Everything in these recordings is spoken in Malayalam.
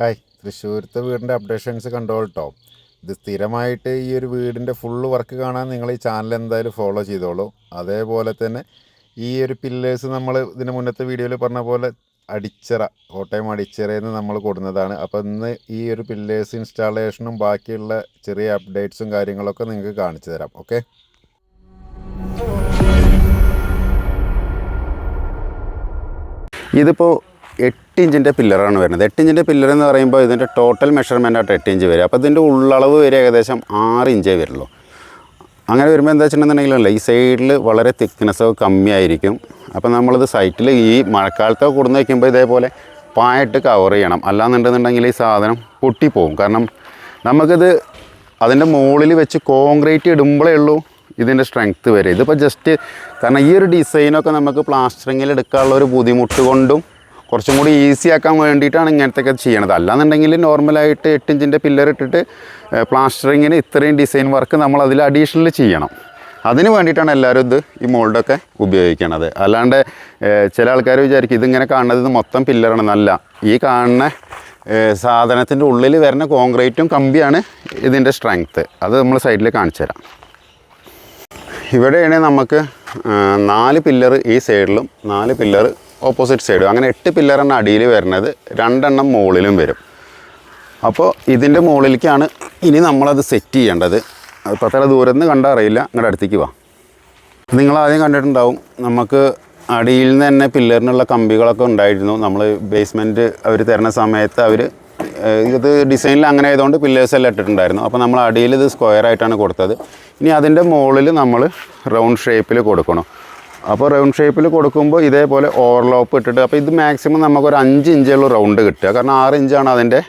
ഹായ് തൃശ്ശൂരത്തെ വീടിന്റെ അപ്ഡേഷൻസ് കണ്ടോളട്ടോ ഇത് സ്ഥിരമായിട്ട് ഈ ഒരു വീടിന്റെ ഫുള്ള് വർക്ക് കാണാൻ നിങ്ങൾ ഈ ചാനൽ എന്തായാലും ഫോളോ ചെയ്തോളൂ. അതേപോലെ തന്നെ ഈ ഒരു പില്ലേഴ്സ് നമ്മൾ ഇതിന് മുന്നത്തെ വീഡിയോയിൽ പറഞ്ഞ പോലെ അടിച്ചറ കോട്ടയം അടിച്ചിറയിൽ നിന്ന് നമ്മൾ കൊടുന്നതാണ്. അപ്പോൾ ഇന്ന് ഈ ഒരു പില്ലേഴ്സ് ഇൻസ്റ്റാളേഷനും ബാക്കിയുള്ള ചെറിയ അപ്ഡേറ്റ്സും കാര്യങ്ങളൊക്കെ നിങ്ങൾക്ക് കാണിച്ചു തരാം. ഓക്കെ ഇതിപ്പോൾ എട്ട് ഇഞ്ചിന്റെ പില്ലറാണ് വരുന്നത്. എട്ട് ഇഞ്ചിന്റെ പില്ലർ എന്ന് പറയുമ്പോൾ ഇതിന്റെ ടോട്ടൽ മെഷർമെന്റ് ആയിട്ട് എട്ട് ഇഞ്ച് വരും. അപ്പോൾ ഇതിന്റെ ഉള്ളളവ് വരെ ഏകദേശം ആറ് ഇഞ്ചേ വരുള്ളൂ. അങ്ങനെ വരുമ്പോൾ എന്താ വെച്ചിട്ടുണ്ടെന്നുണ്ടെങ്കിലല്ല ഈ സൈഡിൽ വളരെ തിക്നെസ് കമ്മിയായിരിക്കും. അപ്പോൾ നമ്മളിത് സൈറ്റിൽ ഈ മഴക്കാലത്തൊക്കെ കൊടുന്ന് വയ്ക്കുമ്പോൾ ഇതേപോലെ പായിട്ട് കവർ ചെയ്യണം. അല്ലാന്നുണ്ടെന്നുണ്ടെങ്കിൽ ഈ സാധനം പൊട്ടിപ്പോവും. കാരണം നമുക്കിത് അതിന്റെ മുകളിൽ വെച്ച് കോൺക്രീറ്റ് ഇടുമ്പോഴേ ഉള്ളൂ ഇതിന്റെ സ്ട്രെങ്ത്ത് വരെ ഇതിപ്പോൾ ജസ്റ്റ് കാരണം ഈ ഒരു ഡിസൈനൊക്കെ നമുക്ക് പ്ലാസ്റ്ററിങ്ങിൽ എടുക്കാനുള്ള ഒരു ബുദ്ധിമുട്ട് കൊണ്ടും കുറച്ചും കൂടി ഈസി ആക്കാൻ വേണ്ടിയിട്ടാണ് ഇങ്ങനത്തെയൊക്കെ ചെയ്യണത്. അല്ലാന്നുണ്ടെങ്കിൽ നോർമലായിട്ട് എട്ട് ഇഞ്ചിന്റെ പില്ലർ ഇട്ടിട്ട് പ്ലാസ്റ്ററിങ്ങിന് ഇത്രയും ഡിസൈൻ വർക്ക് നമ്മൾ അതിൽ അഡീഷണൽ ചെയ്യണം. അതിന് വേണ്ടിയിട്ടാണ് എല്ലാവരും ഇത് ഈ മോൾഡൊക്കെ ഉപയോഗിക്കണത്. അല്ലാണ്ട് ചില ആൾക്കാർ വിചാരിക്കും ഇതിങ്ങനെ കാണുന്നത് മൊത്തം പില്ലറാണെന്നല്ല ഈ കാണുന്ന സാധനത്തിന്റെ ഉള്ളിൽ വരുന്ന കോൺക്രീറ്റും കമ്പിയാണ് ഇതിന്റെ സ്ട്രെങ്ത്ത് അത് നമ്മൾ സൈഡിൽ കാണിച്ചു തരാം. ഇവിടെയാണ് നമുക്ക് നാല് പില്ലർ ഈ സൈഡിലും നാല് പില്ലർ ഓപ്പോസിറ്റ് സൈഡും അങ്ങനെ എട്ട് പില്ലറാണ് അടിയിൽ വരുന്നത്. രണ്ടെണ്ണം മുകളിലും വരും. അപ്പോൾ ഇതിന്റെ മുകളിലേക്കാണ് ഇനി നമ്മളത് സെറ്റ് ചെയ്യേണ്ടത്. അതിപ്പോൾ അത്ര ദൂരം നിന്ന് കണ്ടാൽ അറിയില്ല. നിങ്ങളുടെ അടുത്തേക്ക് വാ. നിങ്ങൾ ആദ്യം കണ്ടിട്ടുണ്ടാവും നമുക്ക് അടിയിൽ നിന്ന് തന്നെ പില്ലറിനുള്ള കമ്പികളൊക്കെ ഉണ്ടായിരുന്നു. നമ്മൾ ബേസ്മെന്റ് അവർ തരുന്ന സമയത്ത് അവർ ഇത് ഡിസൈനിൽ അങ്ങനെ ആയതുകൊണ്ട് പില്ലേഴ്സ് എല്ലാം ഇട്ടിട്ടുണ്ടായിരുന്നു. അപ്പോൾ നമ്മൾ അടിയിൽ ഇത് സ്ക്വയർ ആയിട്ടാണ് കൊടുത്തത്. ഇനി അതിന്റെ മുകളിൽ നമ്മൾ റൗണ്ട് ഷേപ്പിൽ കൊടുക്കണം. അപ്പോൾ റൗണ്ട് ഷേപ്പിൽ കൊടുക്കുമ്പോൾ ഇതേപോലെ ഓവർലോപ്പ് ഇട്ടിട്ട് അപ്പോൾ ഇത് മാക്സിമം നമുക്കൊരു അഞ്ച് ഇഞ്ചുള്ള റൗണ്ട് കിട്ടുക. കാരണം ആറ് ഇഞ്ചാണ് അതിന്റെ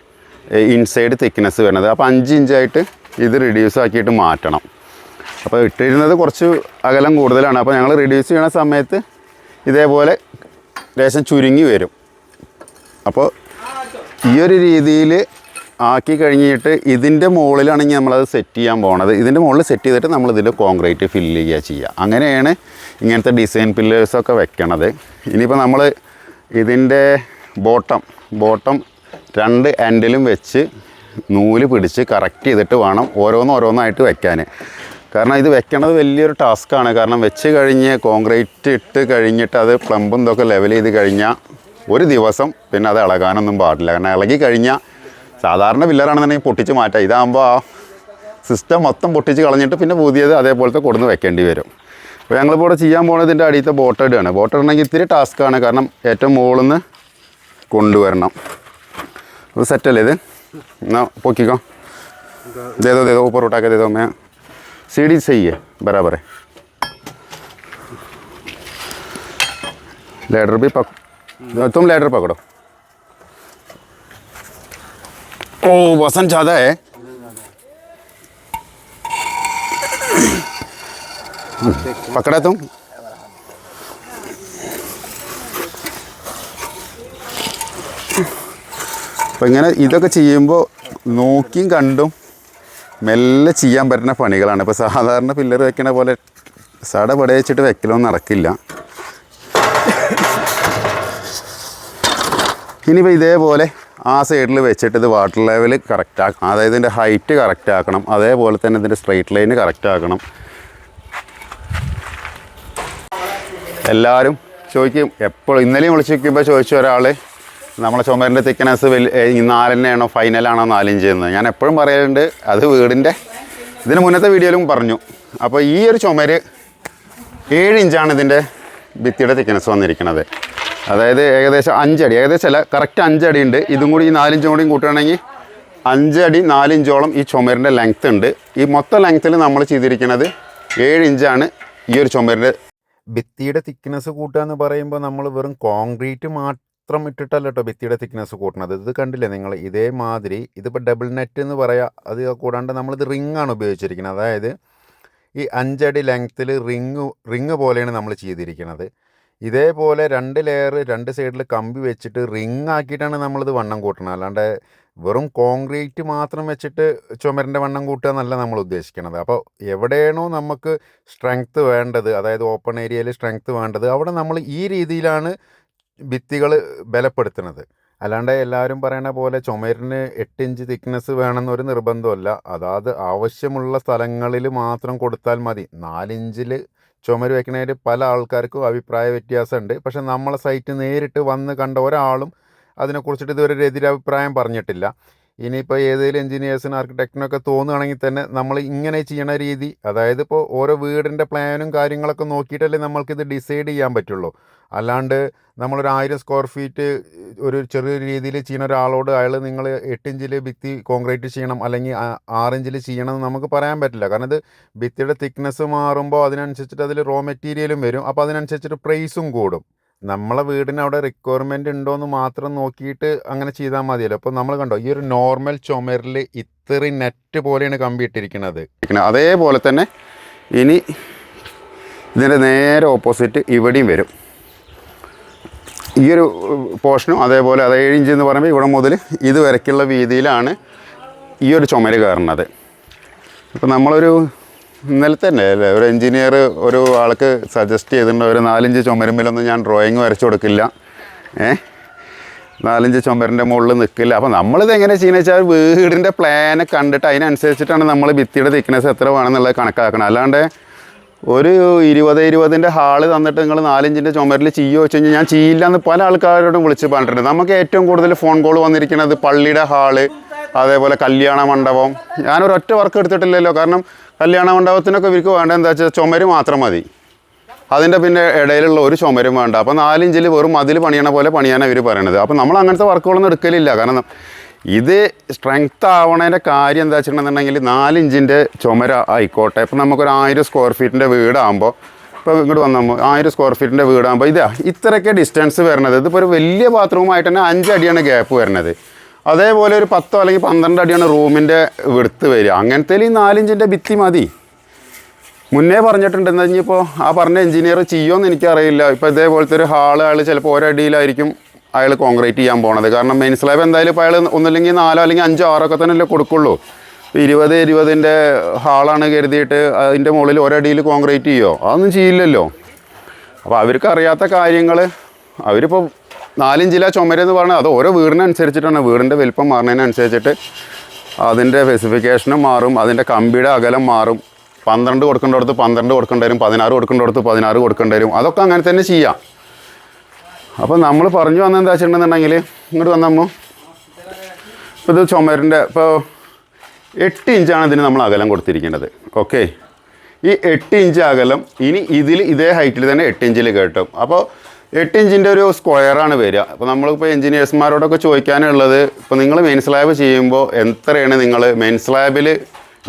ഇൻസൈഡ് തിക്നെസ് വരുന്നത്. അപ്പോൾ അഞ്ച് ഇഞ്ചായിട്ട് ഇത് റിഡ്യൂസ് ആക്കിയിട്ട് മാറ്റണം. അപ്പോൾ ഇട്ടിരുന്നത് കുറച്ച് അകലം കൂടുതലാണ്. അപ്പോൾ ഞങ്ങൾ റിഡ്യൂസ് ചെയ്യണ സമയത്ത് ഇതേപോലെ ലേശം ചുരുങ്ങി വരും. അപ്പോൾ ഈ ഒരു രീതിയിൽ ആക്കി കഴിഞ്ഞിട്ട് ഇതിന്റെ മുകളിലാണെങ്കിൽ നമ്മളത് സെറ്റ് ചെയ്യാൻ പോകണത് ഇതിന്റെ മുകളിൽ സെറ്റ് ചെയ്തിട്ട് നമ്മൾ ഇതിൽ കോൺക്രീറ്റ് ഫില്ല് ചെയ്യുക ചെയ്യുക. അങ്ങനെയാണ് ഇങ്ങനത്തെ ഡിസൈൻ പില്ലേഴ്സൊക്കെ വെക്കണത്. ഇനിയിപ്പോൾ നമ്മൾ ഇതിന്റെ ബോട്ടം ബോട്ടം രണ്ട് എൻഡിലും വെച്ച് നൂൽ പിടിച്ച് കറക്റ്റ് ചെയ്തിട്ട് വേണം ഓരോന്ന് ഓരോന്നായിട്ട് വെക്കാൻ കാരണം ഇത് വെക്കണത് വലിയൊരു ടാസ്ക്കാണ് കാരണം വെച്ച് കഴിഞ്ഞ് കോൺക്രീറ്റ് ഇട്ട് കഴിഞ്ഞിട്ട് അത് പ്ലംബും ഇതൊക്കെ ലെവൽ ചെയ്ത് കഴിഞ്ഞാൽ ഒരു ദിവസം പിന്നെ അത് ഇളകാനൊന്നും പാടില്ല. കാരണം ഇളകി കഴിഞ്ഞാൽ സാധാരണ പില്ലറാണെന്നുണ്ടെങ്കിൽ പൊട്ടിച്ച് മാറ്റാം ഇതാകുമ്പോൾ ആ സിസ്റ്റം മൊത്തം പൊട്ടിച്ച് കളഞ്ഞിട്ട് പിന്നെ പുതിയത് അതേപോലത്തെ കൊടുന്ന് വെക്കേണ്ടി വരും അപ്പോൾ ഞങ്ങളിപ്പോൾ ഇവിടെ ചെയ്യാൻ പോകുന്നത് ഇതിൻ്റെ അടിയത്തെ ബോട്ട് ഇടുകയാണ് ബോട്ട് ഇടണമെങ്കിൽ ഇത്തിരി ടാസ്ക്കാണ് കാരണം ഏറ്റവും മുകളിൽ നിന്ന് കൊണ്ടുവരണം അത് സെറ്റല്ലേ ഇത് എന്നാ പൊക്കിക്കോ दे दो दे दो ऊपर उठा के दे दो मैं सीढ़ी सही है बराबर है लेडर भी पक तुम लेडर पकड़ो ओ वसन ज़्यादा है पकड़ा तुम അപ്പോൾ ഇങ്ങനെ ഇതൊക്കെ ചെയ്യുമ്പോൾ നോക്കിയും കണ്ടും മെല്ലെ ചെയ്യാൻ പറ്റുന്ന പണികളാണ് ഇപ്പോൾ സാധാരണ പില്ലർ വെക്കണ പോലെ സട പടയച്ചിട്ട് വെക്കലൊന്നും നടക്കില്ല ഇനിയിപ്പോൾ ഇതേപോലെ ആ സൈഡിൽ വെച്ചിട്ട് ഇത് വാട്ടർ ലെവൽ കറക്റ്റ് ആക്കണം. അതായത് ഇതിന്റെ ഹൈറ്റ് കറക്റ്റ് ആക്കണം. അതേപോലെ തന്നെ ഇതിന്റെ സ്ട്രെയിറ്റ് ലൈന് കറക്റ്റ് ആക്കണം. എല്ലാവരും ചോദിക്കും എപ്പോഴും ഇന്നലെയും വിളിച്ച് നോക്കിയപ്പോൾ ചോദിച്ച ഒരാൾ നമ്മളെ ചുമരിന്റെ തിക്കനസ് വലിയ നാലെണ്ണയാണോ ഫൈനലാണോ നാലിഞ്ച് എന്ന്? ഞാൻ എപ്പോഴും പറയലുണ്ട് അത് വീടിന്റെ ഇതിന് മുന്നത്തെ വീഡിയോയിലും പറഞ്ഞു. അപ്പോൾ ഈ ഒരു ചുമര് ഏഴ് ഇഞ്ചാണ് ഇതിന്റെ ഭിത്തിയുടെ തിക്കനസ് വന്നിരിക്കുന്നത്. അതായത് ഏകദേശം അഞ്ചടി ഏകദേശം അല്ല കറക്റ്റ് അഞ്ചടി ഉണ്ട് ഇതും കൂടി ഈ നാലിഞ്ചും കൂടി കൂട്ടുകയാണെങ്കിൽ അഞ്ചടി നാലിഞ്ചോളം ഈ ചുമരിന്റെ ലെങ്ത്ത് ഉണ്ട്. ഈ മൊത്തം ലെങ്ത്തിൽ നമ്മൾ ചെയ്തിരിക്കുന്നത് ഏഴ് ഇഞ്ചാണ് ഈ ഒരു ചുമരിന്റെ ഭിത്തിയുടെ തിക്നെസ് കൂട്ടുക എന്ന് പറയുമ്പോൾ നമ്മൾ വെറും കോൺക്രീറ്റ് മാത്രം ഇട്ടിട്ടല്ല കേട്ടോ ഭിത്തിയുടെ തിക്നെസ് കൂട്ടണത്. ഇത് കണ്ടില്ലേ നിങ്ങൾ? ഇതേമാതിരി ഇതിപ്പോൾ ഡബിൾ നെറ്റ് എന്ന് പറയാം. അത് കൂടാണ്ട് നമ്മളിത് റിംഗ് ആണ് ഉപയോഗിച്ചിരിക്കുന്നത്. അതായത് ഈ അഞ്ചടി ലെങ്ത്തിൽ റിങ് റിങ് പോലെയാണ് നമ്മൾ ചെയ്തിരിക്കുന്നത്. ഇതേപോലെ രണ്ട് ലെയർ രണ്ട് സൈഡിൽ കമ്പി വെച്ചിട്ട് റിങ് ആക്കിയിട്ടാണ് നമ്മളിത് വണ്ണം കൂട്ടണത്. അല്ലാണ്ട് വെറും കോൺക്രീറ്റ് മാത്രം വെച്ചിട്ട് ചുമരിന്റെ വണ്ണം കൂട്ടുക എന്നല്ല നമ്മൾ ഉദ്ദേശിക്കുന്നത് അപ്പോൾ എവിടെയാണോ നമുക്ക് സ്ട്രെങ്ത്ത് വേണ്ടത് അതായത് ഓപ്പൺ ഏരിയയിൽ സ്ട്രെങ്ത്ത് വേണ്ടത് അവിടെ നമ്മൾ ഈ രീതിയിലാണ് ഭിത്തികൾ ബലപ്പെടുത്തുന്നത്. അല്ലാണ്ട് എല്ലാവരും പറയണ പോലെ ചുമരിന് എട്ട് ഇഞ്ച് തിക്നെസ് വേണമെന്നൊരു നിർബന്ധമല്ല. അതാത് ആവശ്യമുള്ള സ്ഥലങ്ങളിൽ മാത്രം കൊടുത്താൽ മതി. നാലിഞ്ചിൽ ചുമര് വെക്കണതിൽ പല ആൾക്കാർക്കും അഭിപ്രായ വ്യത്യാസമുണ്ട് പക്ഷേ നമ്മളെ സൈറ്റ് നേരിട്ട് വന്ന് കണ്ട ഒരാളും അതിനെക്കുറിച്ചിട്ട് ഇതുവരെ ഒരു എതിരഭിപ്രായം പറഞ്ഞിട്ടില്ല. ഇനിയിപ്പോൾ ഏതെങ്കിലും എഞ്ചിനീയേഴ്സിനും ആർക്കിടെക്റ്റിനൊക്കെ തോന്നുകയാണെങ്കിൽ തന്നെ നമ്മൾ ഇങ്ങനെ ചെയ്യണ രീതി അതായത് ഇപ്പോൾ ഓരോ വീടിന്റെ പ്ലാനും കാര്യങ്ങളൊക്കെ നോക്കിയിട്ടല്ലേ നമ്മൾക്കിത് ഡിസൈഡ് ചെയ്യാൻ പറ്റുള്ളൂ. അല്ലാണ്ട് നമ്മളൊരു ആയിരം സ്ക്വയർ ഫീറ്റ് ഒരു ചെറിയ രീതിയിൽ ചെയ്യുന്ന ഒരാളോട് അയാൾ നിങ്ങൾ എട്ടിഞ്ചിൽ ഭിത്തി കോൺക്രീറ്റ് ചെയ്യണം അല്ലെങ്കിൽ ആറിഞ്ചിൽ ചെയ്യണം എന്ന് നമുക്ക് പറയാൻ പറ്റില്ല. കാരണം ഇത് ഭിത്തിയുടെ തിക്നെസ് മാറുമ്പോൾ അതിനനുസരിച്ചിട്ട് അതിൽ റോ മെറ്റീരിയലും വരും. അപ്പോൾ അതിനനുസരിച്ചിട്ട് പ്രൈസും കൂടും. നമ്മളെ വീടിന് അവിടെ റിക്വയർമെന്റ് ഉണ്ടോ എന്ന് മാത്രം നോക്കിയിട്ട് അങ്ങനെ ചെയ്താൽ മതിയല്ലോ. അപ്പോൾ നമ്മൾ കണ്ടോ ഈ ഒരു നോർമൽ ചുമരിൽ ഇത്ര നെറ്റ് പോലെയാണ് കമ്പി ഇട്ടിരിക്കുന്നത്. അതേപോലെ തന്നെ ഇനി ഇതിന്റെ നേരെ ഓപ്പോസിറ്റ് ഇവിടെയും വരും. ഈ ഒരു പോർഷനും അതേപോലെ അത് ഏഴ് ഇഞ്ച് എന്ന് പറയുമ്പോൾ ഇവിടെ മുതൽ ഇത് വരയ്ക്കുള്ള വീതിയിലാണ് ഈ ഒരു ചുമര് കയറുന്നത് ഇപ്പം നമ്മളൊരു ഇന്നലെ തന്നെ അല്ലേ? ഒരു എഞ്ചിനീയർ ഒരു ആൾക്ക് സജസ്റ്റ് ചെയ്തിട്ടുണ്ട് ഒരു നാലഞ്ച് ചുമരുമ്പിലൊന്നും ഞാൻ ഡ്രോയിങ് വരച്ചു കൊടുക്കില്ല. ഏ? നാലഞ്ച് ചുമരിന്റെ മുകളിൽ നിൽക്കില്ല അപ്പോൾ നമ്മളിത് എങ്ങനെ ചെയ്യുന്നത് വെച്ചാൽ വീടിന്റെ പ്ലാന് കണ്ടിട്ട് അതിനനുസരിച്ചിട്ടാണ് നമ്മൾ ഭിത്തിയുടെ തിക്നെസ് എത്ര വേണമെന്നുള്ളത് കണക്കാക്കണം. അല്ലാണ്ട് ഒരു ഇരുപത് ഇരുപതിന്റെ ഹാൾ തന്നിട്ട് നിങ്ങൾ നാലഞ്ചിന്റെ ചുമരിൽ ചെയ്യുമോ വെച്ച് കഴിഞ്ഞാൽ ഞാൻ ചെയ്യില്ല എന്ന് പല ആൾക്കാരോടും വിളിച്ച് പറഞ്ഞിട്ടുണ്ട്. നമുക്ക് ഏറ്റവും കൂടുതൽ ഫോൺ കോൾ വന്നിരിക്കുന്നത് പള്ളിയുടെ ഹാൾ അതേപോലെ കല്യാണ മണ്ഡപം. ഞാനൊരൊറ്റ വർക്ക് എടുത്തിട്ടില്ലല്ലോ. കാരണം കല്യാണ മണ്ഡപത്തിനൊക്കെ ഇവർക്ക് വേണ്ട എന്താ വെച്ചാൽ ചുമര് മാത്രം മതി. അതിന്റെ പിന്നെ ഇടയിലുള്ള ഒരു ചുമരും വേണ്ട. അപ്പോൾ നാലിഞ്ചിൽ വെറും മതിൽ പണിയണ പോലെ പണിയാനാണ് ഇവർ പറയണത്. അപ്പോൾ നമ്മൾ അങ്ങനത്തെ വർക്കുകളൊന്നും എടുക്കലില്ല. കാരണം ഇത് സ്ട്രെങ്ത് ആവണതിന്റെ കാര്യം എന്താ വെച്ചിട്ടുണ്ടെന്നുണ്ടെങ്കിൽ നാലിഞ്ചിന്റെ ചുമര ആയിക്കോട്ടെ. ഇപ്പം നമുക്കൊരു ആയിരം സ്ക്വയർ ഫീറ്റിന്റെ വീടാകുമ്പോൾ ഇപ്പോൾ ഇങ്ങോട്ട് വന്നാൽ ആയിരം സ്ക്വയർ ഫീറ്റിന്റെ വീടാകുമ്പോൾ ഇതാ ഇത്രയൊക്കെ ഡിസ്റ്റൻസ് വരുന്നത് ഇതിപ്പോൾ ഒരു വലിയ ബാത്റൂമായിട്ട് തന്നെ അഞ്ചടിയാണ് ഗ്യാപ്പ് വരുന്നത് അതേപോലെ ഒരു പത്തോ അല്ലെങ്കിൽ പന്ത്രണ്ട് അടിയാണ് റൂമിന്റെ വെടുത്ത് വരിക. അങ്ങനത്തെ ഈ നാലിഞ്ചിന്റെ ഭിത്തി മതി. മുന്നേ പറഞ്ഞിട്ടുണ്ട് എന്താ ഇനിയിപ്പോൾ ആ പറഞ്ഞ എഞ്ചിനീയർ ചെയ്യുമെന്ന് എനിക്കറിയില്ല. ഇപ്പോൾ ഇതേപോലത്തെ ഒരു ഹാൾ അയാൾ ചിലപ്പോൾ ഒരടിയിലായിരിക്കും അയാൾ കോൺക്രീറ്റ് ചെയ്യാൻ പോണത്. കാരണം മെയിൻ സ്ലാബ് എന്തായാലും ഇപ്പോൾ അയാൾ ഒന്നില്ലെങ്കിൽ നാലോ അല്ലെങ്കിൽ അഞ്ചോ ആറോ ഒക്കെ തന്നെയല്ലേ കൊടുക്കുള്ളൂ. ഇപ്പോൾ ഇരുപത് ഇരുപതിന്റെ ഹാളാണ് കരുതിയിട്ട് അതിന്റെ മുകളിൽ ഒരടിയിൽ കോൺക്രീറ്റ് ചെയ്യുമോ അതൊന്നും ചെയ്യില്ലല്ലോ. അപ്പോൾ അവർക്ക് അറിയാത്ത കാര്യങ്ങൾ അവരിപ്പോൾ നാലിഞ്ചില ചുമരെന്ന് പറഞ്ഞാൽ അത് ഓരോ വീടിനനുസരിച്ചിട്ടാണ്. വീടിന്റെ വലിപ്പം മാറുന്നതിനനുസരിച്ചിട്ട് അതിന്റെ സ്പെസിഫിക്കേഷനും മാറും. അതിന്റെ കമ്പിയുടെ അകലം മാറും. പന്ത്രണ്ട് കൊടുക്കേണ്ടടുത്ത് പന്ത്രണ്ട് കൊടുക്കേണ്ടി വരും. പതിനാറ് കൊടുക്കേണ്ടടുത്ത് പതിനാറ് കൊടുക്കേണ്ടി വരും. അതൊക്കെ അങ്ങനെ തന്നെ ചെയ്യാം. അപ്പോൾ നമ്മൾ പറഞ്ഞു വന്നത് എന്താ വെച്ചിട്ടുണ്ടെന്നുണ്ടെങ്കിൽ ഇങ്ങോട്ട് വന്നപ്പോൾ ഇപ്പോൾ ഇത് ചുമരിന്റെ ഇപ്പോൾ എട്ട് ഇഞ്ചാണ് ഇതിന് നമ്മൾ അകലം കൊടുത്തിരിക്കേണ്ടത്. ഓക്കെ ഈ എട്ട് ഇഞ്ച് അകലം ഇനി ഇതിൽ ഇതേ ഹൈറ്റിൽ തന്നെ എട്ട് ഇഞ്ചിൽ കേട്ടും. അപ്പോൾ എട്ട് ഇഞ്ചിന്റെ ഒരു സ്ക്വയറാണ് വരിക. അപ്പോൾ നമ്മളിപ്പോൾ എഞ്ചിനീയേഴ്സ്മാരോടൊക്കെ ചോദിക്കാനുള്ളത് ഇപ്പോൾ നിങ്ങൾ മെയിൻ സ്ലാബ് ചെയ്യുമ്പോൾ എത്രയാണ് നിങ്ങൾ മെയിൻ സ്ലാബിൽ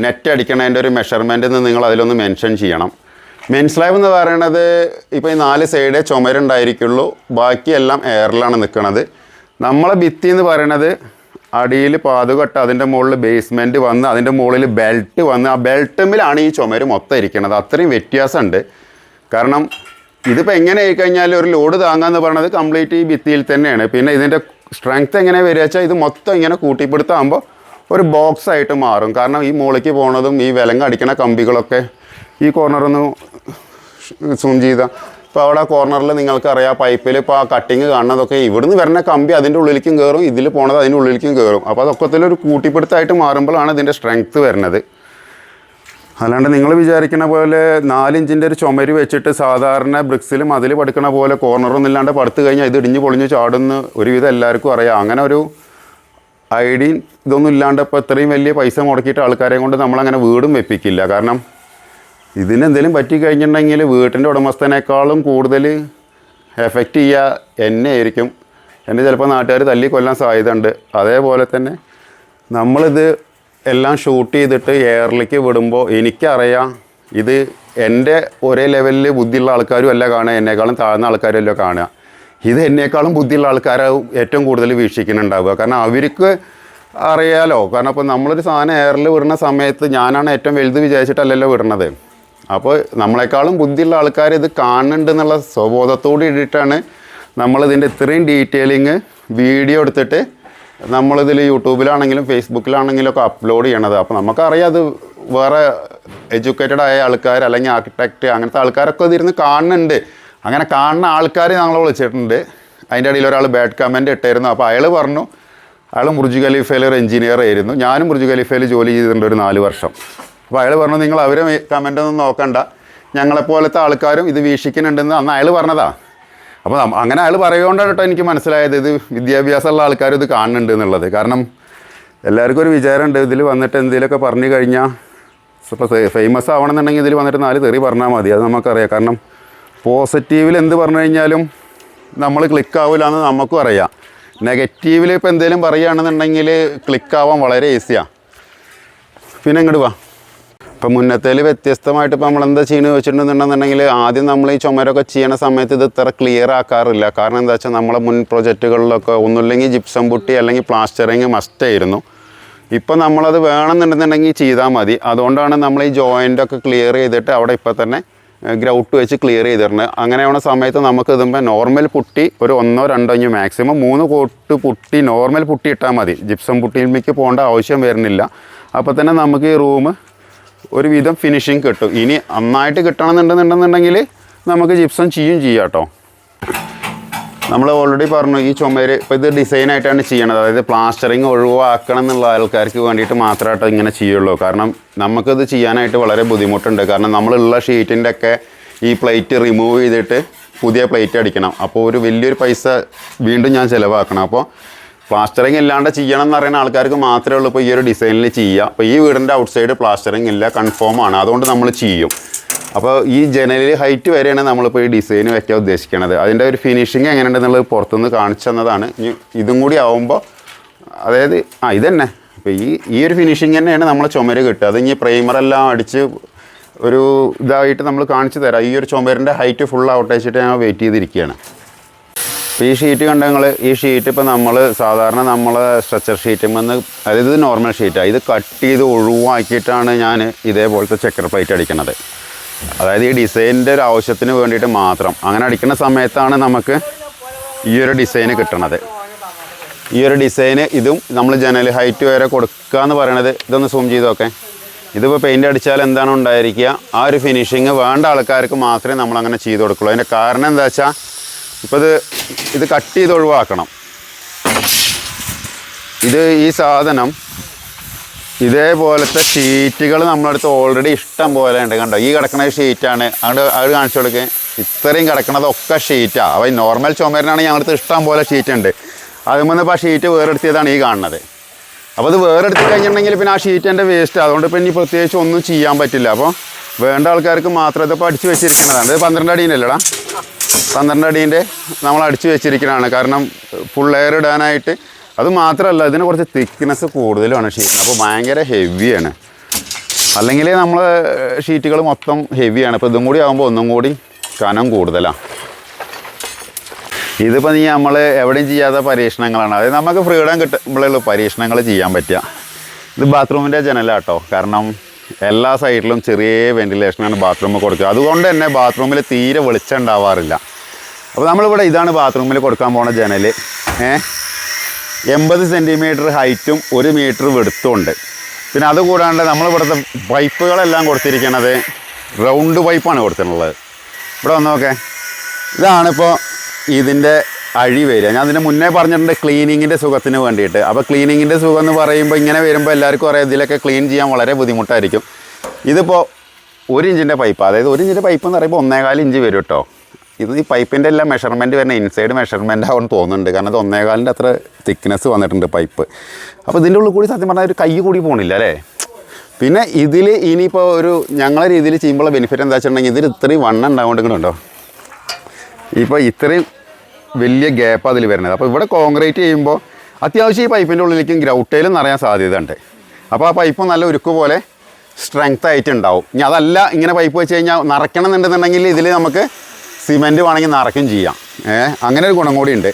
നെറ്റ് അടിക്കണതിന്റെ ഒരു മെഷർമെന്റ് എന്ന് നിങ്ങൾ അതിലൊന്ന് മെൻഷൻ ചെയ്യണം. മെയിൻ സ്ലാബ് എന്ന് പറയണത് ഇപ്പോൾ ഈ നാല് സൈഡേ ചുമരുണ്ടായിരിക്കുള്ളൂ. ബാക്കിയെല്ലാം എയറിലാണ് നിൽക്കുന്നത് നമ്മളെ ഭിത്തി എന്ന് പറയണത് അടിയിൽ പാതുകെട്ട് അതിന്റെ മുകളിൽ ബേസ്മെന്റ് വന്ന് അതിന്റെ മുകളിൽ ബെൽറ്റ് വന്ന് ആ ബെൽറ്റമ്മിലാണ് ഈ ചുമര് മൊത്തം ഇരിക്കുന്നത് അത്രയും വ്യത്യാസമുണ്ട്. കാരണം ഇതിപ്പോൾ എങ്ങനെ ആയി കഴിഞ്ഞാൽ ഒരു ലോഡ് താങ്ങാന്ന് പറയുന്നത് കംപ്ലീറ്റ് ഈ ഭിത്തിയിൽ തന്നെയാണ്. പിന്നെ ഇതിന്റെ സ്ട്രെങ്ത് എങ്ങനെ വരിക വെച്ചാൽ ഇത് മൊത്തം ഇങ്ങനെ കൂട്ടിപ്പിടുത്താകുമ്പോൾ ഒരു ബോക്സ് ആയിട്ട് മാറും. കാരണം ഈ മൂളയ്ക്ക് പോണതും ഈ വിലങ്ങ അടിക്കണ കമ്പികളൊക്കെ ഈ കോർണറൊന്ന് സൂം ചെയ്ത. ഇപ്പോൾ അവിടെ കോർണറിൽ നിങ്ങൾക്കറിയാം പൈപ്പിൽ ഇപ്പോൾ ആ കട്ടിങ് കാണുന്നതൊക്കെ ഇവിടുന്ന് വരുന്ന കമ്പി അതിന്റെ ഉള്ളിലേക്കും കയറും ഇതിൽ പോണത് അതിന്റെ ഉള്ളിലേക്കും കയറും അപ്പോൾ അതൊക്കെ ഒരു കൂട്ടിപ്പിടുത്തമായിട്ട് മാറുമ്പോഴാണ് ഇതിന്റെ സ്ട്രെങ്ത്ത് വരുന്നത്. അല്ലാണ്ട് നിങ്ങൾ വിചാരിക്കുന്ന പോലെ നാലിഞ്ചിന്റെ ഒരു ചുമര് വെച്ചിട്ട് സാധാരണ ബ്രിക്സിൽ മതിൽ പടുക്കണ പോലെ കോർണറൊന്നും ഇല്ലാണ്ട് പടുത്ത് കഴിഞ്ഞാൽ ഇത് ഇടിഞ്ഞ് പൊളിഞ്ഞ് ചാടുന്ന ഒരുവിധം എല്ലാവർക്കും അറിയാം. അങ്ങനെ ഒരു ഐഡിയും ഇതൊന്നും ഇല്ലാണ്ട് ഇപ്പോൾ ഇത്രയും വലിയ പൈസ മുടക്കിയിട്ട് ആൾക്കാരെ കൊണ്ട് നമ്മളങ്ങനെ വീടും വെപ്പിക്കില്ല. കാരണം ഇതിന് എന്തെങ്കിലും പറ്റി കഴിഞ്ഞിട്ടുണ്ടെങ്കിൽ വീട്ടിന്റെ ഉടമസ്ഥനേക്കാളും കൂടുതൽ എഫക്റ്റ് ചെയ്യുക എന്നെ ആയിരിക്കും. എന്നെ ചിലപ്പോൾ നാട്ടുകാർ തല്ലി കൊല്ലാൻ സാധ്യതയുണ്ട്. അതേപോലെ തന്നെ നമ്മളിത് എല്ലാം ഷൂട്ട് ചെയ്തിട്ട് എയറിലേക്ക് വിടുമ്പോൾ എനിക്കറിയാം ഇത് എന്റെ ഒരേ ലെവലിൽ ബുദ്ധിയുള്ള ആൾക്കാരും അല്ല കാണുക എന്നെക്കാളും താഴ്ന്ന ആൾക്കാരും അല്ല കാണുക. ഇത് എന്നേക്കാളും ബുദ്ധിയുള്ള ആൾക്കാരാവും ഏറ്റവും കൂടുതൽ വീക്ഷിക്കുന്നുണ്ടാവുക. കാരണം അവർക്ക് അറിയാലോ കാരണം ഇപ്പോൾ നമ്മളൊരു സാധനം എയറിൽ വിടുന്ന സമയത്ത് ഞാനാണ് ഏറ്റവും വലുത് വിചാരിച്ചിട്ടല്ലല്ലോ വിടണത് അപ്പോൾ നമ്മളെക്കാളും ബുദ്ധിയുള്ള ആൾക്കാർ ഇത് കാണുന്നുണ്ട് എന്നുള്ള സ്വബോധത്തോട് ഇട്ടിട്ടാണ് നമ്മളിതിന്റെ ഇത്രയും ഡീറ്റെയിലിങ് വീഡിയോ എടുത്തിട്ട് നമ്മളിതിൽ യൂട്യൂബിലാണെങ്കിലും ഫേസ്ബുക്കിലാണെങ്കിലും ഒക്കെ അപ്ലോഡ് ചെയ്യണത്. അപ്പോൾ നമുക്കറിയാം അത് വേറെ എഡ്യൂക്കേറ്റഡ് ആയ ആൾക്കാർ അല്ലെങ്കിൽ ആർക്കിടെക്റ്റ് അങ്ങനത്തെ ആൾക്കാരൊക്കെ ഇതിരുന്ന് കാണുന്നുണ്ട്. അങ്ങനെ കാണുന്ന ആൾക്കാർ ഞങ്ങൾ വിളിച്ചിട്ടുണ്ട്. അതിന്റെ ഇടയിൽ ഒരാൾ ബാഡ് കമന്റ് ഇട്ടായിരുന്നു. അപ്പോൾ അയാൾ പറഞ്ഞു അയാൾ മുർജു ഖലീഫയിൽ ഒരു എഞ്ചിനീയർ ആയിരുന്നു. ഞാനും മുർജു ഖലീഫയിൽ ജോലി ചെയ്തിട്ടുണ്ട് ഒരു നാല് വർഷം. അപ്പോൾ അയാൾ പറഞ്ഞു നിങ്ങൾ അവരെ കമന്റ് ഒന്നും നോക്കണ്ട. ഞങ്ങളെപ്പോലത്തെ ആൾക്കാരും ഇത് വീക്ഷിക്കുന്നുണ്ടെന്ന് അന്ന് അയാൾ പറഞ്ഞതാ. അപ്പോൾ അങ്ങനെ അയാൾ പറയുകൊണ്ടാണ് കേട്ടോ എനിക്ക് മനസ്സിലായത്. ഇത് വിദ്യാഭ്യാസമുള്ള ആൾക്കാർ ഇത് കാണുന്നുണ്ട് എന്നുള്ളത്. കാരണം എല്ലാവർക്കും ഒരു വിചാരമുണ്ട്. ഇതിൽ വന്നിട്ട് എന്തെങ്കിലുമൊക്കെ പറഞ്ഞു കഴിഞ്ഞാൽ ഇപ്പോൾ ഫേമസ് ആവണമെന്നുണ്ടെങ്കിൽ ഇതിൽ വന്നിട്ട് നാല് തെറി പറഞ്ഞാൽ മതി. അത് നമുക്കറിയാം. കാരണം പോസിറ്റീവിൽ എന്ത് പറഞ്ഞു കഴിഞ്ഞാലും നമ്മൾ ക്ലിക്ക് ആവില്ല എന്ന് നമുക്കും അറിയാം. നെഗറ്റീവിൽ ഇപ്പോൾ എന്തെങ്കിലും പറയുകയാണെന്നുണ്ടെങ്കിൽ ക്ലിക്കാവാൻ വളരെ ഈസിയാണ് പിന്നെ ഇങ്ങോട്ട് വാ. ഇപ്പം മുന്നത്തേൽ വ്യത്യസ്തമായിട്ട് ഇപ്പം നമ്മളെന്താ ചെയ്യുന്നത് വെച്ചിട്ടുണ്ടെന്നുണ്ടെന്നുണ്ടെങ്കിൽ ആദ്യം നമ്മൾ ഈ ചുമരൊക്കെ ചെയ്യണ സമയത്ത് ഇത് ഇത്ര ക്ലിയർ ആക്കാറില്ല. കാരണം എന്താ വെച്ചാൽ നമ്മളെ മുൻ പ്രൊജക്റ്റുകളിലൊക്കെ ഒന്നുമില്ലെങ്കിൽ ജിപ്സം പുട്ടി അല്ലെങ്കിൽ പ്ലാസ്റ്ററിങ് മസ്റ്റായിരുന്നു ഇപ്പം നമ്മളത് വേണമെന്നുണ്ടെന്നുണ്ടെങ്കിൽ ചെയ്താൽ മതി. അതുകൊണ്ടാണ് നമ്മൾ ഈ ജോയിന്റൊക്കെ ക്ലിയർ ചെയ്തിട്ട് അവിടെ ഇപ്പം തന്നെ ഗ്രൗട്ട് വെച്ച് ക്ലിയർ ചെയ്തിരുന്നത്. അങ്ങനെയാവുന്ന സമയത്ത് നമുക്ക് ഇതുമ്പോൾ നോർമൽ പുട്ടി ഒരു ഒന്നോ രണ്ടോ ഇഞ്ച് മാക്സിമം മൂന്ന് കോട്ട് പുട്ടി നോർമൽ പുട്ടി ഇട്ടാൽ മതി. ജിപ്സം പുട്ടിയിലേക്ക് പോകേണ്ട ആവശ്യം വരുന്നില്ല. അപ്പോൾ തന്നെ നമുക്ക് ഈ റൂം ഒരുവിധം ഫിനിഷിങ് കിട്ടും. ഇനി നന്നായിട്ട് കിട്ടണമെന്നുണ്ടെന്നുണ്ടെന്നുണ്ടെങ്കിൽ നമുക്ക് ജിപ്സം ചെയ്യും ചെയ്യാം കേട്ടോ നമ്മൾ ഓൾറെഡി പറഞ്ഞു ഈ ചുമര് ഇപ്പോൾ ഇത് ഡിസൈനായിട്ടാണ് ചെയ്യണത്. അതായത് പ്ലാസ്റ്ററിങ് ഒഴിവാക്കണം എന്നുള്ള ആൾക്കാർക്ക് വേണ്ടിയിട്ട് മാത്രമായിട്ട് ഇങ്ങനെ ചെയ്യുള്ളൂ. കാരണം നമുക്കത് ചെയ്യാനായിട്ട് വളരെ ബുദ്ധിമുട്ടുണ്ട്. കാരണം നമ്മളുള്ള ഷീറ്റിന്റെ ഒക്കെ ഈ പ്ലേറ്റ് റിമൂവ് ചെയ്തിട്ട് പുതിയ പ്ലേറ്റ് അടിക്കണം. അപ്പോൾ ഒരു വലിയൊരു പൈസ വീണ്ടും ഞാൻ ചിലവാക്കണം. അപ്പോൾ പ്ലാസ്റ്ററിങ് ഇല്ലാണ്ട് ചെയ്യണം എന്ന് പറയുന്ന ആൾക്കാർക്ക് മാത്രമേ ഉള്ളൂ ഇപ്പോൾ ഈ ഒരു ഡിസൈനിൽ ചെയ്യുക. അപ്പോൾ ഈ വീടിന്റെ ഔട്ട് സൈഡ് പ്ലാസ്റ്ററിങ് ഇല്ല കൺഫേം ആണ്. അതുകൊണ്ട് നമ്മൾ ചെയ്യും. അപ്പോൾ ഈ ജനലിൽ ഹൈറ്റ് വരെയാണ് നമ്മളിപ്പോൾ ഈ ഡിസൈൻ വയ്ക്കാൻ ഉദ്ദേശിക്കുന്നത് അതിന്റെ ഒരു ഫിനിഷിങ് എങ്ങനെയുണ്ടെന്നുള്ളത് പുറത്തുനിന്ന് കാണിച്ചു തന്നതാണ്. ഇതും കൂടി ആവുമ്പോൾ അതായത് ആ ഇതന്നെ. അപ്പോൾ ഈ ഈ ഒരു ഫിനിഷിങ് തന്നെയാണ് നമ്മൾ ചുമര് കിട്ടുക. അത് ഇനി പ്രൈമറെല്ലാം അടിച്ച് ഒരു ഇതായിട്ട് നമ്മൾ കാണിച്ചു തരാം. ഈ ഒരു ചുമരിന്റെ ഹൈറ്റ് ഫുൾ ഔട്ട് അയച്ചിട്ട് ഞാൻ വെയിറ്റ് ചെയ്തിരിക്കുകയാണ്. ഈ ഷീറ്റ് കണ്ട നിങ്ങൾ ഈ ഷീറ്റ് ഇപ്പോൾ നമ്മൾ സാധാരണ നമ്മൾ സ്ട്രെച്ചർ ഷീറ്റും വന്ന് അതായത് ഇത് നോർമൽ ഷീറ്റാണ് ഇത് കട്ട് ചെയ്ത് ഒഴിവാക്കിയിട്ടാണ് ഞാൻ ഇതേപോലത്തെ ചെക്കർ പ്ലേറ്റ് അടിക്കുന്നത് അതായത് ഈ ഡിസൈനിന്റെ ഒരു ആവശ്യത്തിന് വേണ്ടിയിട്ട് മാത്രം. അങ്ങനെ അടിക്കുന്ന സമയത്താണ് നമുക്ക് ഈ ഒരു ഡിസൈന് കിട്ടണത്. ഈ ഒരു ഡിസൈന് ഇതും നമ്മൾ ജനൽ ഹൈറ്റ് വരെ കൊടുക്കുക എന്ന് പറയണത് ഇതൊന്ന് സൂം ചെയ്ത് നോക്കേ. ഇതിപ്പോൾ പെയിന്റ് അടിച്ചാൽ എന്താണ് ഉണ്ടായിരിക്കുക? ആ ഒരു ഫിനിഷിങ് വേണ്ട ആൾക്കാർക്ക് മാത്രമേ നമ്മൾ അങ്ങനെ ചെയ്ത് കൊടുക്കുള്ളൂ. അതിന്റെ കാരണം എന്താ വെച്ചാൽ ഇപ്പോൾ ഇത് ഇത് കട്ട് ചെയ്ത് ഒഴിവാക്കണം. ഇത് ഈ സാധനം ഇതേപോലത്തെ ഷീറ്റുകൾ നമ്മളടുത്ത് ഓൾറെഡി ഇഷ്ടം പോലെ ഉണ്ട് കണ്ടോ? ഈ കിടക്കുന്ന ഷീറ്റാണ്. അങ്ങോട്ട് അത് കാണിച്ചു കൊടുക്കുക ഇത്രയും കിടക്കണതൊക്കെ ഷീറ്റാണ് അപ്പോൾ ഈ നോർമൽ ചുമരനാണെങ്കിൽ ഞങ്ങളടുത്ത് ഇഷ്ടം പോലെ ഷീറ്റ് ഉണ്ട് അതുമെന്ന് ഇപ്പോൾ ആ ഷീറ്റ് വേറെടുത്തിയതാണ് ഈ കാണുന്നത്. അപ്പോൾ അത് വേറെടുത്ത് കഴിഞ്ഞിട്ടുണ്ടെങ്കിൽ പിന്നെ ആ ഷീറ്റ് എന്റെ വേസ്റ്റ് അതുകൊണ്ട് ഇപ്പം ഇനി പ്രത്യേകിച്ച് ഒന്നും ചെയ്യാൻ പറ്റില്ല. അപ്പോൾ വേണ്ട ആൾക്കാർക്ക് മാത്രം ഇതിപ്പോൾ അടിച്ച് വെച്ചിരിക്കുന്നതാണ്. ഇത് പന്ത്രണ്ട് അടീന്റെ അല്ലടാ പന്ത്രണ്ട് അടീന്റെ നമ്മൾ അടിച്ചു വെച്ചിരിക്കുന്നതാണ് കാരണം ഫുൾ എയർ ഇടാനായിട്ട് അത് മാത്രമല്ല ഇതിന് കുറച്ച് തിക്നെസ് കൂടുതലുമാണ് ഷീറ്റ് അപ്പോൾ ഭയങ്കര ഹെവിയാണ് അല്ലെങ്കിൽ നമ്മൾ ഷീറ്റുകൾ മൊത്തം ഹെവിയാണ് ഇപ്പോൾ ഇതും കൂടി ആകുമ്പോൾ ഒന്നും കൂടി കനം കൂടുതലാണ് ഇതിപ്പോൾ നീ നമ്മൾ എവിടെയും ചെയ്യാത്ത പരീക്ഷണങ്ങളാണ്. അതായത് നമുക്ക് ഫ്രീഡം കിട്ടുമ്പോഴുള്ള പരീക്ഷണങ്ങൾ ചെയ്യാൻ പറ്റുക. ഇത് ബാത്റൂമിന്റെ ജനലാട്ടോ കാരണം എല്ലാ സൈഡിലും ചെറിയ വെന്റിലേഷനാണ് ബാത്റൂമിൽ കൊടുക്കുക. അതുകൊണ്ട് തന്നെ ബാത്റൂമിൽ തീരെ വെളിച്ചം ഉണ്ടാവാറില്ല. അപ്പോൾ നമ്മളിവിടെ ഇതാണ് ബാത്റൂമിൽ കൊടുക്കാൻ പോണ ജനൽ ഏ? എൺപത് സെന്റിമീറ്റർ ഹൈറ്റും ഒരു മീറ്റർ വെടുത്തുമുണ്ട് പിന്നെ അതുകൂടാണ്ട് നമ്മളിവിടുത്തെ പൈപ്പുകളെല്ലാം കൊടുത്തിരിക്കുന്നത് റൗണ്ട് പൈപ്പാണ് കൊടുത്തിട്ടുള്ളത്. ഇവിടെ വന്ന് നോക്കേ. ഇതാണിപ്പോൾ ഇതിന്റെ അഴി വരിക. ഞാൻ അതിന് മുന്നേ പറഞ്ഞിട്ടുണ്ട് ക്ലീനിങ്ങിന്റെ സുഖത്തിന് വേണ്ടിയിട്ട്. അപ്പോൾ ക്ലീനിങ്ങിന്റെ സുഖം എന്ന് പറയുമ്പോൾ ഇങ്ങനെ വരുമ്പോൾ എല്ലാവർക്കും അറിയാം ഇതിലൊക്കെ ക്ലീൻ ചെയ്യാൻ വളരെ ബുദ്ധിമുട്ടായിരിക്കും. ഇതിപ്പോൾ ഒരു ഇഞ്ചിന്റെ പൈപ്പ് അതായത് ഒരു ഇഞ്ചിന്റെ പൈപ്പ് എന്ന് പറയുമ്പോൾ ഒന്നേകാൽ ഇഞ്ച് വരും കേട്ടോ ഇത് ഈ പൈപ്പിന്റെ എല്ലാം മെഷർമെന്റ് വരുന്ന ഇൻസൈഡ് മെഷർമെന്റ് ആവുമെന്ന് തോന്നുന്നുണ്ട്. കാരണം അത് ഒന്നേകാലിന്റെ അത്ര തിക്നെസ് വന്നിട്ടുണ്ട് പൈപ്പ് അപ്പോൾ ഇതിന്റെ ഉള്ളിൽ കൂടി സത്യം പറഞ്ഞാൽ ഒരു കൈ കൂടി പോകണില്ല അല്ലേ? പിന്നെ ഇതിൽ ഇനിയിപ്പോൾ ഒരു ഞങ്ങളെ രീതിയിൽ ചെയ്യുമ്പോൾ ബെനിഫിറ്റ് എന്താ വെച്ചിട്ടുണ്ടെങ്കിൽ ഇതിൽ ഇത്രയും വണ്ണം ഉണ്ടോ. ഇപ്പോൾ ഇത്രയും വലിയ ഗ്യാപ്പ് അതിൽ വരുന്നത്. അപ്പോൾ ഇവിടെ കോൺക്രീറ്റ് ചെയ്യുമ്പോൾ അത്യാവശ്യം ഈ പൈപ്പിന്റെ ഉള്ളിലേക്കും ഗ്രൗട്ടേലും നിറയാൻ സാധ്യത ഉണ്ട് അപ്പോൾ ആ പൈപ്പ് നല്ല ഉരുക്ക് പോലെ സ്ട്രെങ്ത് ആയിട്ട് ഉണ്ടാവും ഇനി അതല്ല ഇങ്ങനെ പൈപ്പ് വെച്ച് കഴിഞ്ഞാൽ നിറയ്ക്കണം എന്നുണ്ടെന്നുണ്ടെങ്കിൽ ഇതിൽ നമുക്ക് സിമെന്റ് വേണമെങ്കിൽ നിറയ്ക്കും ചെയ്യാം. ഏഹ് അങ്ങനെ ഒരു ഗുണം കൂടി ഉണ്ട്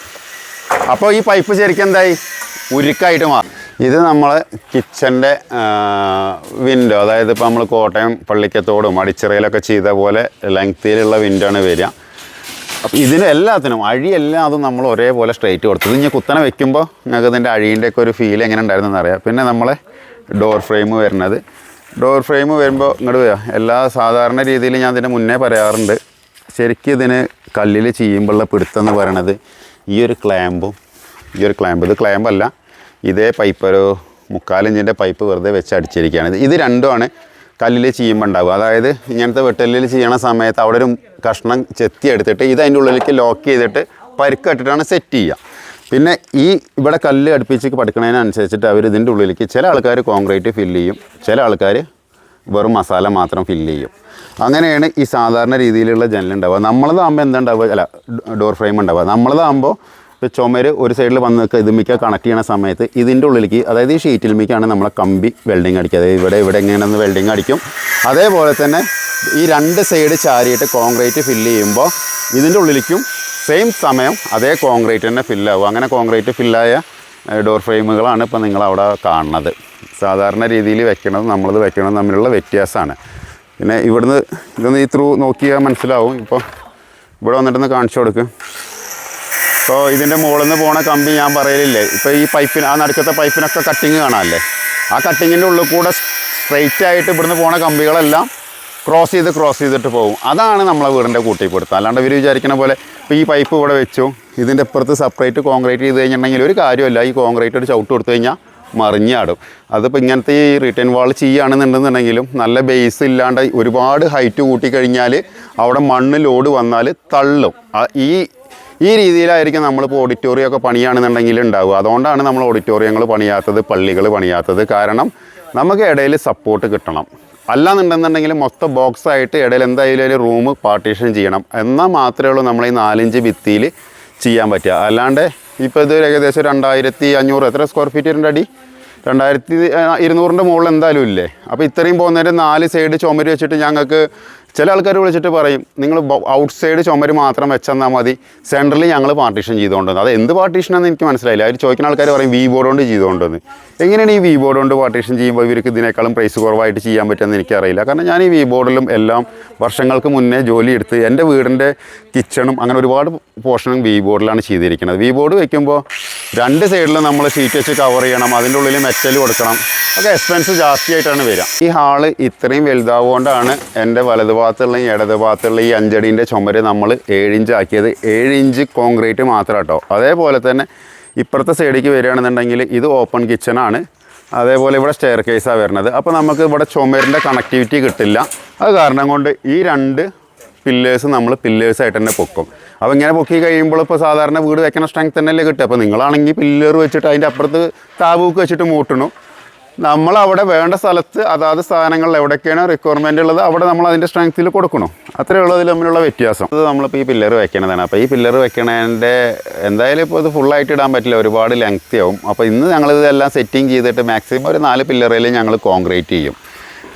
അപ്പോൾ ഈ പൈപ്പ് ശരിക്കും എന്തായി? ഉരുക്കായിട്ട് മാറും ഇത് നമ്മൾ കിച്ചന്റെ വിൻഡോ അതായത് ഇപ്പോൾ നമ്മൾ കോട്ടയം പള്ളിക്കത്തോടും അടിച്ചിറയിലൊക്കെ ചെയ്ത പോലെ ലെങ്തിയിലുള്ള വിൻഡോ ആണ് വരിക. അപ്പോൾ ഇതിന് എല്ലാത്തിനും അഴിയെല്ലാം അതും നമ്മൾ ഒരേപോലെ സ്ട്രൈറ്റ് കൊടുത്തത് ഇനി കുത്തനെ വെക്കുമ്പോൾ ഞങ്ങൾക്ക് ഇതിന്റെ അഴീന്റെ ഒക്കെ ഒരു ഫീൽ എങ്ങനെ ഉണ്ടായിരുന്നെന്ന് അറിയാം. പിന്നെ നമ്മളെ ഡോർ ഫ്രെയിം വരുന്നത്. ഡോർ ഫ്രെയിം വരുമ്പോൾ ഇങ്ങോട്ട് വരിക എല്ലാ സാധാരണ രീതിയിൽ ഞാൻ ഇതിന്റെ മുന്നേ പറയാറുണ്ട്. ശരിക്കും ഇതിന് കല്ലിൽ ചെയ്യുമ്പോഴുള്ള പിടുത്തം എന്ന് പറയണത് ഈ ഒരു ക്ലാമ്പും ഈ ഒരു ക്ലാമ്പ് ഇത് ക്ലാമ്പല്ല ഇതേ പൈപ്പ് ഒരു മുക്കാലിഞ്ചിന്റെ പൈപ്പ് വെറുതെ വെച്ച് അടിച്ചിരിക്കുകയാണ്. ഇത് രണ്ടുമാണ് കല്ലിൽ ഉണ്ടാവുക അതായത് ഇങ്ങനത്തെ വെട്ടലിൽ ചെയ്യണ സമയത്ത് അവിടെ ഒരു കഷ്ണം ചെത്തി എടുത്തിട്ട് ഇത് അതിന്റെ ഉള്ളിലേക്ക് ലോക്ക് ചെയ്തിട്ട് പരുക്കിട്ടിട്ടാണ് സെറ്റ് ചെയ്യുക. പിന്നെ ഈ ഇവിടെ കല്ല് അടുപ്പിച്ച് പഠിക്കുന്നതിനനുസരിച്ചിട്ട് അവർ ഇതിന്റെ ഉള്ളിലേക്ക് ചില ആൾക്കാർ കോൺക്രീറ്റ് ഫില്ല് ചെയ്യും. ചില ആൾക്കാർ വെറും മസാല മാത്രം ഫില്ല് ചെയ്യും. അങ്ങനെയാണ് ഈ സാധാരണ രീതിയിലുള്ള ജനലുണ്ടാവുക. നമ്മളതാകുമ്പോൾ എന്താ ഉണ്ടാവുക? അല്ല ഡോർ ഫ്രെയിം ഉണ്ടാവുക. നമ്മളതാകുമ്പോൾ ഇപ്പോൾ ചുമര് ഒരു സൈഡിൽ വന്ന് നിൽക്കുക ഇത് മിക്ക കണക്ട് ചെയ്യണ സമയത്ത് ഇതിന്റെ ഉള്ളിലേക്ക് അതായത് ഈ ഷീറ്റിൽ മിക്കാണ് നമ്മളെ കമ്പി വെൽഡിങ് അടിക്കുക. അതായത് ഇവിടെ ഇവിടെ എങ്ങനെയാണെന്ന് വെൽഡിങ് അടിക്കും. അതേപോലെ തന്നെ ഈ രണ്ട് സൈഡ് ചാരിയിട്ട് കോൺക്രീറ്റ് ഫില്ല് ചെയ്യുമ്പോൾ ഇതിന്റെ ഉള്ളിലേക്കും സെയിം സമയം അതേ കോൺക്രീറ്റ് തന്നെ ഫില്ലാവും അങ്ങനെ കോൺക്രീറ്റ് ഫില്ലായ ഡോർ ഫ്രെയിമുകളാണ് ഇപ്പോൾ നിങ്ങൾ അവിടെ കാണുന്നത്. സാധാരണ രീതിയിൽ വെക്കണത് നമ്മളത് വെക്കണത് തമ്മിലുള്ള വ്യത്യാസമാണ്. പിന്നെ ഇവിടുന്ന് ഇതൊന്ന് ഈ ത്രൂ നോക്കിയാൽ മനസ്സിലാവും. ഇപ്പോൾ ഇവിടെ വന്നിട്ടൊന്ന് കാണിച്ചു കൊടുക്കും. ഇപ്പോൾ ഇതിന്റെ മുകളിൽ നിന്ന് പോണ കമ്പി ഞാൻ പറയലില്ലേ? ഇപ്പോൾ ഈ പൈപ്പിന് ആ നടുക്കത്തെ പൈപ്പിനൊക്കെ കട്ടിങ് കാണാമല്ലേ ആ കട്ടിങ്ങിന്റെ ഉള്ളിൽ കൂടെ സ്ട്രെയിറ്റ് ആയിട്ട് ഇവിടുന്ന് പോണ കമ്പികളെല്ലാം ക്രോസ് ചെയ്ത് ക്രോസ് ചെയ്തിട്ട് പോകും. അതാണ് നമ്മളെ വീടിന്റെ കൂട്ടിപ്പെടുത്തുക അല്ലാണ്ട് ഇവർ വിചാരിക്കുന്ന പോലെ ഇപ്പോൾ ഈ പൈപ്പ് ഇവിടെ വെച്ചു. ഇതിന്റെ അപ്പുറത്ത് സെപ്പറേറ്റ് കോൺക്രീറ്റ് ചെയ്ത് കഴിഞ്ഞിട്ടുണ്ടെങ്കിൽ ഒരു കാര്യമല്ല. ഈ കോൺക്രീറ്റ് ഒരു ചവിട്ട് കൊടുത്തു കഴിഞ്ഞാൽ മറിഞ്ഞാടും അതിപ്പോൾ ഇങ്ങനത്തെ ഈ റിട്ടേൺ വാൾ ചെയ്യുകയാണെന്നുണ്ടെന്നുണ്ടെങ്കിലും നല്ല ബേസ് ഇല്ലാണ്ട് ഒരുപാട് ഹൈറ്റ് കൂട്ടിക്കഴിഞ്ഞാൽ അവിടെ മണ്ണ് ലോഡ് വന്നാൽ തള്ളും. ഈ ഈ രീതിയിലായിരിക്കും നമ്മളിപ്പോൾ ഓഡിറ്റോറിയം ഒക്കെ പണിയാണെന്നുണ്ടെങ്കിൽ ഉണ്ടാവുക. അതുകൊണ്ടാണ് നമ്മൾ ഓഡിറ്റോറിയങ്ങൾ പണിയാത്തത് പള്ളികൾ പണിയാത്തത്. കാരണം നമുക്ക് ഇടയിൽ സപ്പോർട്ട് കിട്ടണം. അല്ലാന്നുണ്ടെന്നുണ്ടെങ്കിൽ മൊത്തം ബോക്സ് ആയിട്ട് ഇടയിൽ എന്തായാലും റൂം പാർട്ടീഷൻ ചെയ്യണം. എന്നാൽ മാത്രമേ ഉള്ളൂ നമ്മൾ ഈ നാലഞ്ച് ഭിത്തിയിൽ ചെയ്യാൻ പറ്റുക. അല്ലാണ്ട് ഇപ്പോൾ ഇത് ഏകദേശം രണ്ടായിരത്തി അഞ്ഞൂറ് എത്ര സ്ക്വയർ ഫീറ്റ് ഉണ്ട് അടി? രണ്ടായിരത്തി ഇരുന്നൂറിന്റെ മുകളിൽ എന്തായാലും ഇല്ലേ? അപ്പോൾ ഇത്രയും പോകുന്നതിന്റെ നാല് സൈഡ് ചുമര് വെച്ചിട്ട് ഞങ്ങൾക്ക് ചില ആൾക്കാർ വിളിച്ചിട്ട് പറയും നിങ്ങൾ ഔട്ട് സൈഡ് ചുമര് മാത്രം വെച്ചെന്നാൽ മതി. സെൻട്രലിൽ ഞങ്ങൾ പാർട്ടീഷൻ ചെയ്തുകൊണ്ടെന്ന് അത് എന്ത് പാർട്ടീഷനാണെന്ന് എനിക്ക് മനസ്സിലായില്ല. അവർ ചോദിക്കുന്ന ആൾക്കാർ പറയും വി ബോർഡ് കൊണ്ട് ചെയ്തുകൊണ്ടെന്ന് എങ്ങനെയാണ് ഈ വി ബോർഡ് കൊണ്ട് പാർട്ടീഷൻ ചെയ്യുമ്പോൾ ഇവർക്ക് ഇതിനേക്കാളും പ്രൈസ് കുറവായിട്ട് ചെയ്യാൻ പറ്റുമെന്ന് എനിക്കറിയില്ല. കാരണം ഞാൻ ഈ വി ബോർഡിലും എല്ലാം വർഷങ്ങൾക്ക് മുന്നേ ജോലി എടുത്ത് എന്റെ വീടിന്റെ കിച്ചണും അങ്ങനെ ഒരുപാട് പോർഷനും വി ബോർഡിലാണ് ചെയ്തിരിക്കുന്നത്. വി ബോർഡ് വെക്കുമ്പോൾ രണ്ട് സൈഡിലും നമ്മൾ സീറ്റ് വെച്ച് കവർ ചെയ്യണം അതിന്റെ ഉള്ളിൽ മെറ്റൽ കൊടുക്കണം. ഒക്കെ എക്സ്പെൻസ് ജാസ്തിയായിട്ടാണ് വരിക. ഈ ഹാൾ ഇത്രയും വലുതാവുകൊണ്ടാണ് എന്റെ വലത് ഭാഗത്തുള്ള ഈ ഇടത് ഭാഗത്തുള്ള ഈ അഞ്ചടീന്റെ ചുമര് നമ്മൾ ഏഴിഞ്ച് ആക്കിയത് ഏഴ് ഇഞ്ച് കോൺക്രീറ്റ് മാത്രം കേട്ടോ അതേപോലെ തന്നെ ഇപ്പുറത്തെ സൈഡിലേക്ക് വരികയാണെന്നുണ്ടെങ്കിൽ ഇത് ഓപ്പൺ കിച്ചണാണ്. അതേപോലെ ഇവിടെ സ്റ്റെയർ കേസാണ് വരുന്നത്. അപ്പോൾ നമുക്ക് ഇവിടെ ചുമരിന്റെ കണക്ടിവിറ്റി കിട്ടില്ല. അത് കാരണം കൊണ്ട് ഈ രണ്ട് പില്ലേഴ്സ് നമ്മൾ പില്ലേഴ്സായിട്ട് തന്നെ പൊക്കും. അപ്പോൾ ഇങ്ങനെ പൊക്കി കഴിയുമ്പോൾ ഇപ്പോൾ സാധാരണ വീട് വെക്കണ സ്ട്രെങ്ത് തന്നെയല്ലേ കിട്ടുക. അപ്പോൾ നിങ്ങളാണെങ്കിൽ പില്ലർ വെച്ചിട്ട് അതിന്റെ അപ്പുറത്ത് താബൂക്ക് വെച്ചിട്ട് മൂട്ടണു. നമ്മൾ അവിടെ വേണ്ട സ്ഥലത്ത് അതാത് സാധനങ്ങൾ എവിടെയൊക്കെയാണ് റിക്വയർമെന്റ് ഉള്ളത് അവിടെ നമ്മൾ അതിന്റെ സ്ട്രെങ്ത്തിൽ കൊടുക്കണം. അത്രയേ ഉള്ളൂ അതിൽ തമ്മിലുള്ള വ്യത്യാസം. അത് നമ്മളിപ്പോൾ ഈ പില്ലർ വെക്കണതാണ്. അപ്പോൾ ഈ പില്ലർ വെക്കണതിന്റെ എന്തായാലും ഇപ്പോൾ ഇത് ഫുള്ളായിട്ട് ഇടാൻ പറ്റില്ല ഒരുപാട് ലെങ്ത്തി ആവും. അപ്പോൾ ഇന്ന് ഞങ്ങളിതെല്ലാം സെറ്റിംഗ് ചെയ്തിട്ട് മാക്സിമം ഒരു നാല് പില്ലറിൽ ഞങ്ങൾ കോൺക്രീറ്റ് ചെയ്യും.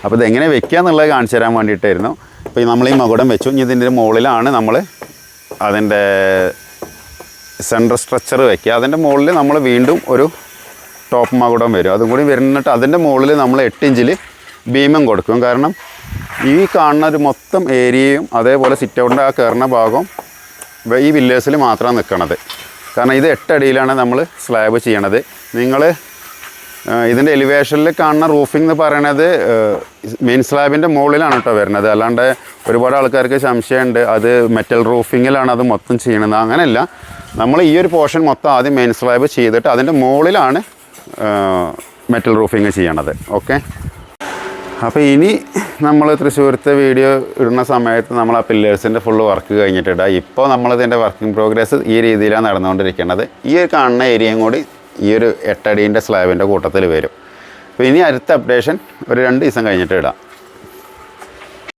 അപ്പോൾ ഇതെങ്ങനെ വെക്കുക എന്നുള്ളത് കാണിച്ചു തരാൻ വേണ്ടിയിട്ടായിരുന്നു. അപ്പോൾ നമ്മൾ ഈ മകുടം വെച്ചു. ഇനി ഇതിന്റെ മുകളിലാണ് നമ്മൾ അതിന്റെ സെൻട്രൽ സ്ട്രക്ചർ വയ്ക്കുക അതിന്റെ മുകളിൽ നമ്മൾ വീണ്ടും ഒരു ടോപ്പ് മകുടം വരും. അതും കൂടി വരുന്നിട്ട് അതിന്റെ മുകളിൽ നമ്മൾ എട്ട് ഇഞ്ചിൽ ഭീമം കൊടുക്കും. കാരണം ഈ കാണുന്ന ഒരു മൊത്തം ഏരിയയും അതേപോലെ സിറ്റ് ഔട്ടിന്റെ ആ കയറുന്ന ഭാഗം ഈ വില്ലേഴ്സിൽ മാത്രമാണ് നിൽക്കണത് കാരണം ഇത് എട്ടടിയിലാണ് നമ്മൾ സ്ലാബ് ചെയ്യണത്. നിങ്ങൾ ഇതിന്റെ എലിവേഷനിൽ കാണുന്ന റൂഫിംഗ് എന്ന് പറയണത് മെയിൻ സ്ലാബിന്റെ മുകളിലാണ് കേട്ടോ വരുന്നത്. അല്ലാണ്ട് ഒരുപാട് ആൾക്കാർക്ക് സംശയമുണ്ട്. അത് മെറ്റൽ റൂഫിങ്ങിലാണ് അത് മൊത്തം ചെയ്യണത്. അങ്ങനെയല്ല. നമ്മൾ ഈ ഒരു പോർഷൻ മൊത്തം ആദ്യം മെയിൻ സ്ലാബ് ചെയ്തിട്ട് അതിന്റെ മുകളിലാണ് മെറ്റൽ റൂഫിങ് ചെയ്യണത്. ഓക്കെ അപ്പോൾ ഇനി നമ്മൾ തൃശ്ശൂരത്തെ വീഡിയോ ഇടുന്ന സമയത്ത് നമ്മൾ ആ പില്ലേഴ്സിന്റെ ഫുള്ള് വർക്ക് കഴിഞ്ഞിട്ടിടുക ഇപ്പോൾ നമ്മളിതിന്റെ വർക്കിംഗ് പ്രോഗ്രസ് ഈ രീതിയിലാണ് നടന്നുകൊണ്ടിരിക്കുന്നത് ഈ ഒരു കാണുന്ന ഏരിയയും കൂടി ഈ ഒരു എട്ടടീന്റെ സ്ലാബിന്റെ കൂട്ടത്തിൽ വരും. അപ്പോൾ ഇനി അടുത്ത അപ്ഡേഷൻ ഒരു രണ്ട് ദിവസം കഴിഞ്ഞിട്ട് ഇടാം.